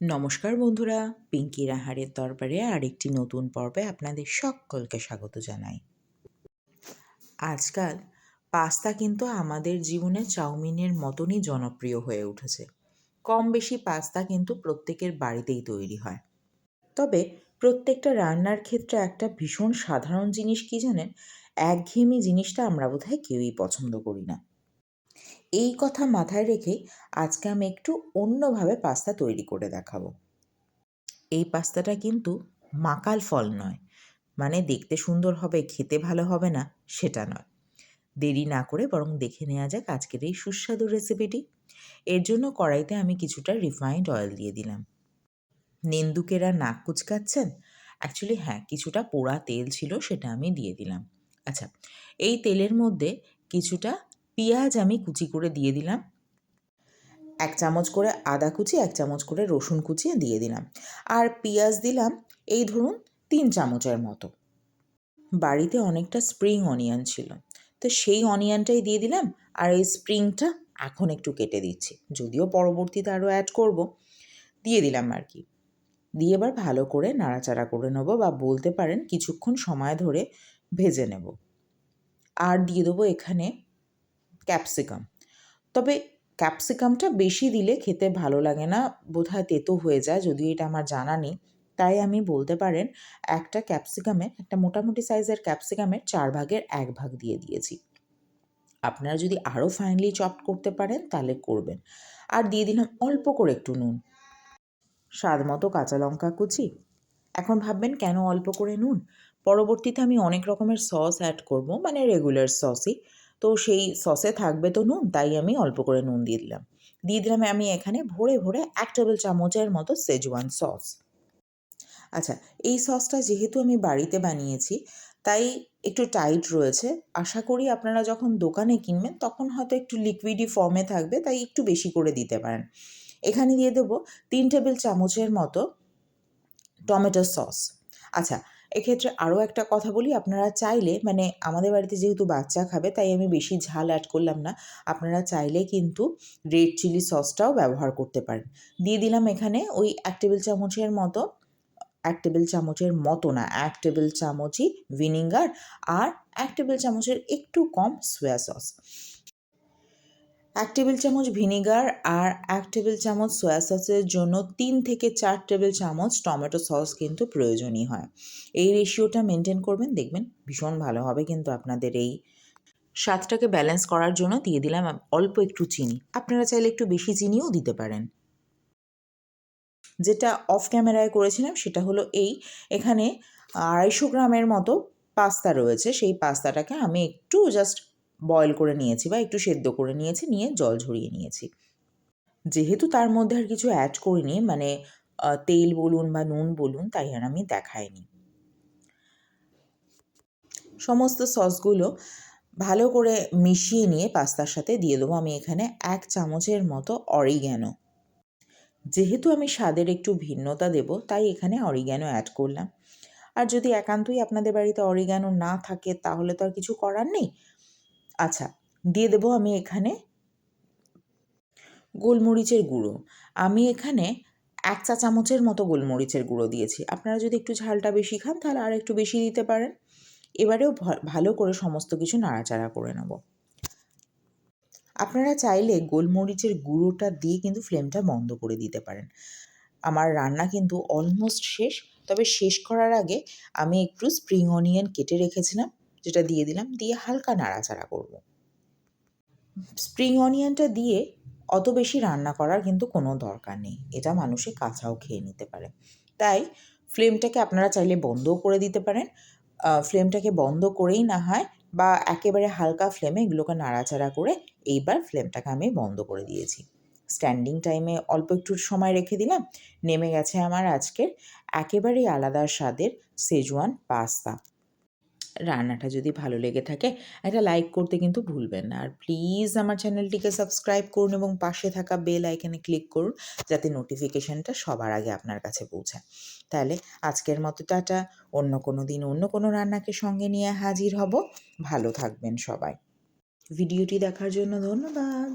নমস্কার বন্ধুরা, পিঙ্কি রাহারের দরবারে আরেকটি নতুন পর্বে আপনাদের সকলকে স্বাগত জানাই। আজকাল পাস্তা কিন্তু আমাদের জীবনে চাউমিনের মতনই জনপ্রিয় হয়ে উঠেছে। কম বেশি পাস্তা কিন্তু প্রত্যেকের বাড়িতেই তৈরি হয়। তবে প্রত্যেকটা রান্নার ক্ষেত্রে একটা ভীষণ সাধারণ জিনিস কি জানেন? একঘেয়েমি জিনিসটা আমরা বোধহয় কেউই পছন্দ করি না। এই কথা মাথায় রেখে আজকে আমি একটু অন্যভাবে পাস্তা তৈরি করে দেখাবো। এই পাস্তাটা কিন্তু মাকাল ফল নয়। মানে দেখতে সুন্দর হবে, খেতে ভালো হবে না, সেটা নয়। দেরি না করে বরং দেখে নেওয়া যাক আজকের এই সুস্বাদু রেসিপিটি এর জন্য কড়াইতে আমি কিছুটা রিফাইন্ড অয়েল দিয়ে দিলাম। নেন্দুকেরা নাক কুচকাচ্ছেন? অ্যাকচুয়ালি হ্যাঁ কিছুটা পোড়া তেল ছিল সেটা আমি দিয়ে দিলাম। আচ্ছা এই তেলের মধ্যে কিছুটা পেঁয়াজ আমি কুচি করে দিয়ে দিলাম। এক চামচ করে আদা কুচি, এক চামচ করে রসুন কুচিয়ে দিয়ে দিলাম। আর পেঁয়াজ দিলাম এই ধরুন তিন চামচের মতো। বাড়িতে অনেকটা স্প্রিং অনিয়ন ছিল। তো সেই অনিয়নটাই দিয়ে দিলাম আর এই স্প্রিংটা এখন একটু কেটে দিচ্ছি। যদিও পরবর্তীতে আরও অ্যাড করব। দিয়ে দিলাম আর কি। দিয়ে এবার ভালো করে নাড়াচাড়া করে নেব বা বলতে পারেন কিছুক্ষণ সময় ধরে ভেজে নেব। আর দিয়ে দেবো এখানে ক্যাপসিকাম। তবে ক্যাপসিকামটা বেশি দিলে খেতে ভালো লাগে না, বোধহয় তেতো হয়ে যায়, যদিও এটা আমার জানা নেই। তাই আমি বলতে পারেন, একটা ক্যাপসিকামের একটা মোটামুটি সাইজের ক্যাপসিকামের চার ভাগের এক ভাগ দিয়ে দিয়েছি। আপনারা যদি আরও ফাইনলি চপ করতে পারেন, তাহলে করবেন। আর দিয়ে দিলাম অল্প করে একটু নুন। স্বাদ মতো কাঁচা লঙ্কা কুচি। এখন ভাববেন, কেন অল্প করে নুন? পরবর্তীতে আমি অনেক রকমের সস অ্যাড করব মানে রেগুলার সসই তো সেই সসে থাকবে তো নুন, তাই আমি অল্প করে নুন দিয়ে দিলাম। দিয়ে দিলাম আমি এখানে ভরে ভরে এক টেবিল চামচের মতো সেজওয়ান সস আচ্ছা এই সসটা যেহেতু আমি বাড়িতে বানিয়েছি, তাই একটু টাইট রয়েছে। আশা করি আপনারা যখন দোকানে কিনবেন, তখন হয়তো একটু লিকুইডি ফর্মে থাকবে, তাই একটু বেশি করে দিতে পারেন। এখানে দিয়ে দেবো তিন টেবিল চামচের মতো টমেটো সস আচ্ছা এক্ষেত্রে আরও একটা কথা বলি, আপনারা চাইলে মানে আমাদের বাড়িতে যেহেতু বাচ্চা খাবে, তাই আমি বেশি ঝাল অ্যাড করলাম না। আপনারা চাইলে কিন্তু রেড চিলি সসটাও ব্যবহার করতে পারেন। দিয়ে দিলাম এখানে ওই এক টেবিল চামচের মতো, এক টেবিল চামচের মতো না, এক টেবিল চামচই ভিনিগার আর এক টেবিল চামচের একটু কম সোয়া সস এক টেবিল চামচ ভিনিগার আর এক টেবিল চামচ সয়া সসের জন্য তিন থেকে চার টেবিল চামচ টমেটো সস কিন্তু প্রয়োজনই হয়। এই রেশিওটা মেনটেন করবেন, দেখবেন ভীষণ ভালো হবে কিন্তু আপনাদের এই স্বাদটাকে ব্যালেন্স করার জন্য দিয়ে দিলাম অল্প একটু চিনি। আপনারা চাইলে একটু বেশি চিনিও দিতে পারেন। যেটা অফ ক্যামেরায় করেছিলাম সেটা হলো এই, এখানে আড়াইশো গ্রামের মতো পাস্তা রয়েছে, সেই পাস্তাটাকে আমি একটু জাস্ট বয়েল করে নিয়েছি বা একটু সেদ্ধ করে নিয়েছি, নিয়ে জল ঝরিয়ে নিয়েছি। যেহেতু তার মধ্যে আর কিছু অ্যাড করিনি মানে তেল বলুন বা নুন বলুন, তাই আর আমি দেখাইনি। সমস্ত সসগুলো ভালো করে মিশিয়ে নিয়ে পাস্তার সাথে দিয়ে দেবো। আমি এখানে এক চামচের মতো অরিগ্যানো যেহেতু আমি স্বাদের একটু ভিন্নতা দেব, তাই এখানে অরিগ্যানো অ্যাড করলাম। আর যদি একান্তই আপনাদের বাড়িতে অরিগ্যানো না থাকে, তাহলে তো আর কিছু করার নেই। আচ্ছা দিয়ে দেবো আমি এখানে গোলমরিচের গুঁড়ো। আমি এখানে এক চা চামচের মতো গোলমরিচের গুঁড়ো দিয়েছি। আপনারা যদি একটু ঝালটা বেশি খান, তাহলে আর একটু বেশি দিতে পারেন। এবারেও ভালো করে সমস্ত কিছু নাড়াচাড়া করে নেব। আপনারা চাইলে গোলমরিচের গুঁড়োটা দিয়ে কিন্তু ফ্লেমটা বন্ধ করে দিতে পারেন। আমার রান্না কিন্তু অলমোস্ট শেষ, তবে শেষ করার আগে আমি একটু স্প্রিং অনিয়ন কেটে রেখেছিলাম। যেটা দিয়ে দিলাম, দিয়ে হালকা নাড়াচাড়া করব। স্প্রিং অনিয়নটা দিয়ে অত বেশি রান্না করার কিন্তু কোনো দরকার নেই। এটা মানুষে কাঁচাও খেয়ে নিতে পারে। তাই ফ্লেমটাকে আপনারা চাইলে বন্ধও করে দিতে পারেন। ফ্লেমটাকে বন্ধ করেই না হয় বা একেবারে হালকা ফ্লেমে এগুলোকে নাড়াচাড়া করে এইবার ফ্লেমটাকে আমি বন্ধ করে দিয়েছি। স্ট্যান্ডিং টাইমে অল্প একটু সময় রেখে দিলাম, নেমে গেছে আমার আজকের একেবারেই আলাদা স্বাদের সেজওয়ান পাস্তা। রান্নাটা যদি ভালো লেগে থাকে, একটা লাইক করতে কিন্তু ভুলবেন না। আর প্লিজ আমার চ্যানেলটিকে সাবস্ক্রাইব করুন এবং পাশে থাকা বেল আইকনে ক্লিক করুন, যাতে নোটিফিকেশানটা সবার আগে আপনার কাছে পৌঁছায় তাহলে আজকের মতো টাটা, অন্য কোনো দিন অন্য কোনো রান্নাকে সঙ্গে নিয়ে হাজির হব। ভালো থাকবেন সবাই। ভিডিওটি দেখার জন্য ধন্যবাদ।